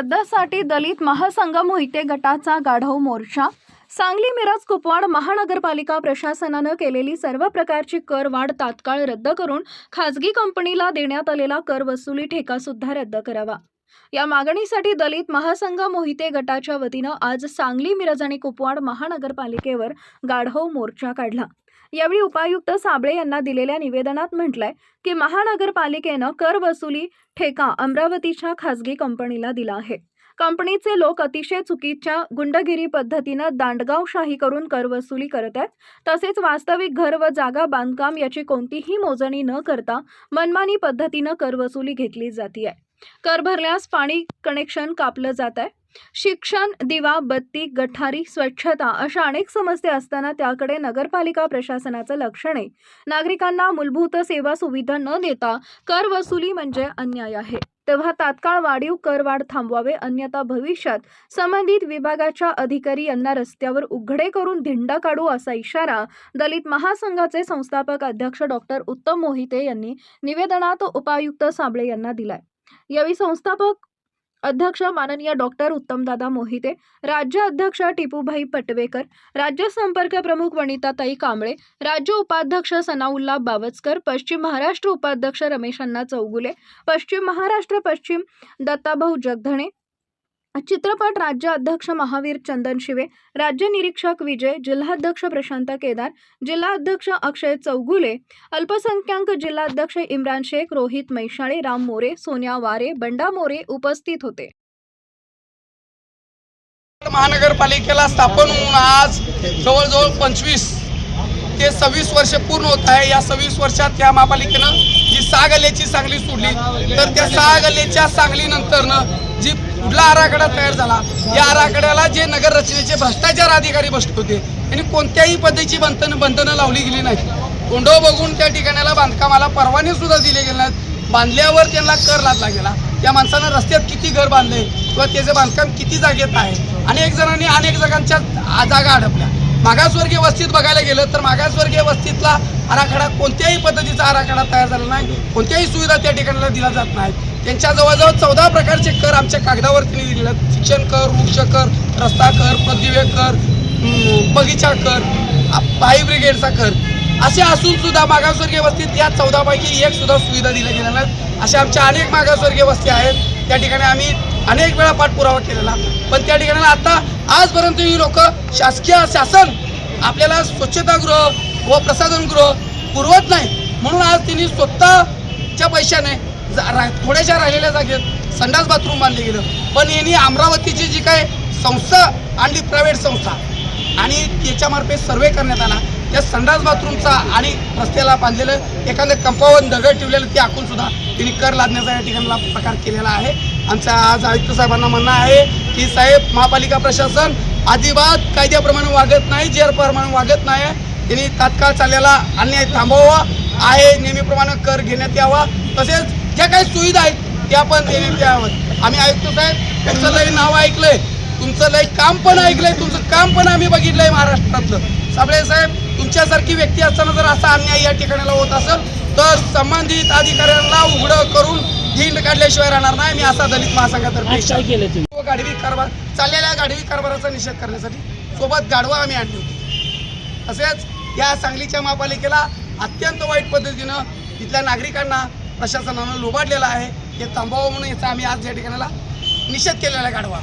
रद्दसाठी दलित महासंघ मोहिते गटाचा गाढव मोर्चा. सांगली मिरज कुपवाड महानगरपालिका प्रशासनानं केलेली सर्व प्रकारची कर वाढ तात्काळ रद्द करून खासगी कंपनीला देण्यात आलेला कर वसुली ठेका सुद्धा रद्द करावा. या मागणीसाठी दलित महासंघ मोहिते गटाच्या वतीनं आज सांगली मिरज आणि कुपवाड महानगरपालिकेवर गाढव मोर्चा काढला. यावेळी उपायुक्त साबळे यांना दिलेल्या निवेदनात म्हटलंय की महानगरपालिकेनं कर वसुली ठेका अमरावतीच्या खासगी कंपनीला दिला आहे. कंपनीचे लोक अतिशय चुकीच्या गुंडगिरी पद्धतीनं दांडगावशाही करून कर वसुली करत आहेत. तसेच वास्तविक घर व जागा बांधकाम याची कोणतीही मोजणी न करता मनमानी पद्धतीनं कर वसुली घेतली जाते कर भरल्यास पाणी कनेक्शन कापलं जात आहे शिक्षण दिवा बत्ती गठारी स्वच्छता अशा अनेक समस्या असताना त्याकडे नगरपालिका प्रशासनाचं लक्ष नाही. नागरिकांना मूलभूत सेवा सुविधा न देता कर वसुली म्हणजे अन्याय आहे. तेव्हा तात्काळ वाढीव करवाढ थांबवावे अन्यथा भविष्यात संबंधित विभागाच्या अधिकारी यांना रस्त्यावर उघडे करून धिंडा काढू असा इशारा दलित महासंघाचे संस्थापक अध्यक्ष डॉक्टर उत्तम मोहिते यांनी निवेदनात उपायुक्त साबळे यांना दिलाय. यावेळी संस्थापक अध्यक्ष माननीय डॉक्टर उत्तमदादा मोहिते राज्य अध्यक्ष टिपूभाई पटवेकर राज्य संपर्क प्रमुख वनिताताई कांबळे राज्य उपाध्यक्ष सनाउल्ला बावचकर पश्चिम महाराष्ट्र उपाध्यक्ष रमेशांना चौगुले पश्चिम महाराष्ट्र पश्चिम दत्ताभाऊ जगधणे चित्रपट राज्य अध्यक्ष महावीर चंदन शिवे राज्य निरीक्षक विजय जिल्हाध्यक्ष प्रशांत केदार जिल्हाध्यक्ष अक्षय चौगुले अल्पसंख्याक जिल्हाध्यक्ष इम्रान शेख रोहित मैशाळे राम मोरे सोनिया वारे बंडा मोरे उपस्थित होते. महानगरपालिकेला स्थापन होऊन आज जवळजवळ पंचवीस ते सव्वीस वर्ष पूर्ण होत आहे. या सव्वीस वर्षात या महापालिकेनं जी सहा गल्ल्याची सांगली सोडली तर त्या सहा गल्ल्याच्या सांगलीनंतरनं जी कुठला आराखडा तयार झाला? या आराखड्याला जे नगर रचनेचे भ्रष्टाचार अधिकारी बसले होते त्यांनी कोणत्याही पद्धतीची बंधनं बंधनं लावली गेली नाहीत. कोंडो बघून त्या ठिकाणाला बांधकामाला परवाने सुद्धा दिले गेले नाहीत. बांधल्यावर त्यांना कर लादला गेला. त्या माणसानं रस्त्यात किती घर बांधले किंवा त्याचं बांधकाम किती जागेत आहे? अनेक जणांनी अनेक जागांच्या आ- जागा अडपल्या मागासवर्गीय वस्तीत बघायला गेलं तर मागासवर्गीय वस्तीतला आराखडा कोणत्याही पद्धतीचा आराखडा तयार झाला नाही. कोणत्याही सुविधा त्या ठिकाणाला दिला जात नाहीत. त्यांच्या जवळजवळ चौदा प्रकारचे कर आमच्या कागदावर त्यांनी दिलेले आहेत. शिक्षण कर वृक्ष कर रस्ता कर प्रतिवे कर बगीचा कर आ- ब्रिगेडचा कर. असे असून सुद्धा मागासवर्गीय वस्तीत या चौदापैकी एक सुद्धा सुविधा दिल्या गेल्या नाहीत. अशा आमच्या अनेक मागासवर्गीय वस्ती आहेत. त्या ठिकाणी आम्ही अनेक वेळा पाठपुरावा केलेला. पण त्या ठिकाणी आता आजपर्यंत ही लोक शासकीय शासन आपल्याला स्वच्छतागृह व प्रसाधनगृह पुरवत नाही म्हणून आज त्यांनी स्वतःच्या पैशाने रा- थोड्याशा राहिलेल्या जागेत संडास बाथरूम बांधले गेलं. पण यांनी अमरावतीची जी काय संस्था आणली प्रायव्हेट संस्था आणि त्याच्यामार्फत सर्वे करण्यात आला त्या संडास बाथरूमचा आणि रस्त्याला बांधलेलं एखादं कंपाऊंड दगड ठेवलेलं ते आखून सुद्धा त्यांनी कर लादण्याचा या ठिकाणला प्रकार केलेला आहे. आमच्या आज आयुक्त साहेबांना म्हणणं आहे की साहेब महापालिका प्रशासन अजिबात कायद्याप्रमाणे वागत नाही जेरप्रमाणे वागत नाही. त्यांनी तात्काळ चाललेला अन्याय थांबवावा. आहे नेहमीप्रमाणे कर घेण्यात यावा. तसेच ज्या काही सुविधा आहेत त्या पण देण्यात याव्यात. आम्ही आयुक्त साहेब तुमचं लई नाव ऐकलंय. तुमचं लय काम पण ऐकलंय. तुमचं काम पण आम्ही बघितलंय महाराष्ट्रातलं. साबळे साहेब तुमच्यासारखी व्यक्ती असताना जर असा अन्याय या ठिकाणाला होत असेल तर संबंधित अधिकाऱ्यांना उघडं करून झिंड काढल्याशिवाय राहणार नाही. मी असा दलित महासंघातर्फे केलं तुम्ही? गाडवी कारभार चाललेल्या गाडवी कारभाराचा निषेध करण्यासाठी सोबत गाढवा आम्ही आणली होती. तसेच या सांगलीच्या महापालिकेला अत्यंत वाईट पद्धतीनं तिथल्या नागरिकांना प्रशासनानं लोबाडलेलं आहे. हे थांबवावं म्हणून याचा आम्ही आज या ठिकाणाला निषेध केलेला आहे गाढवा.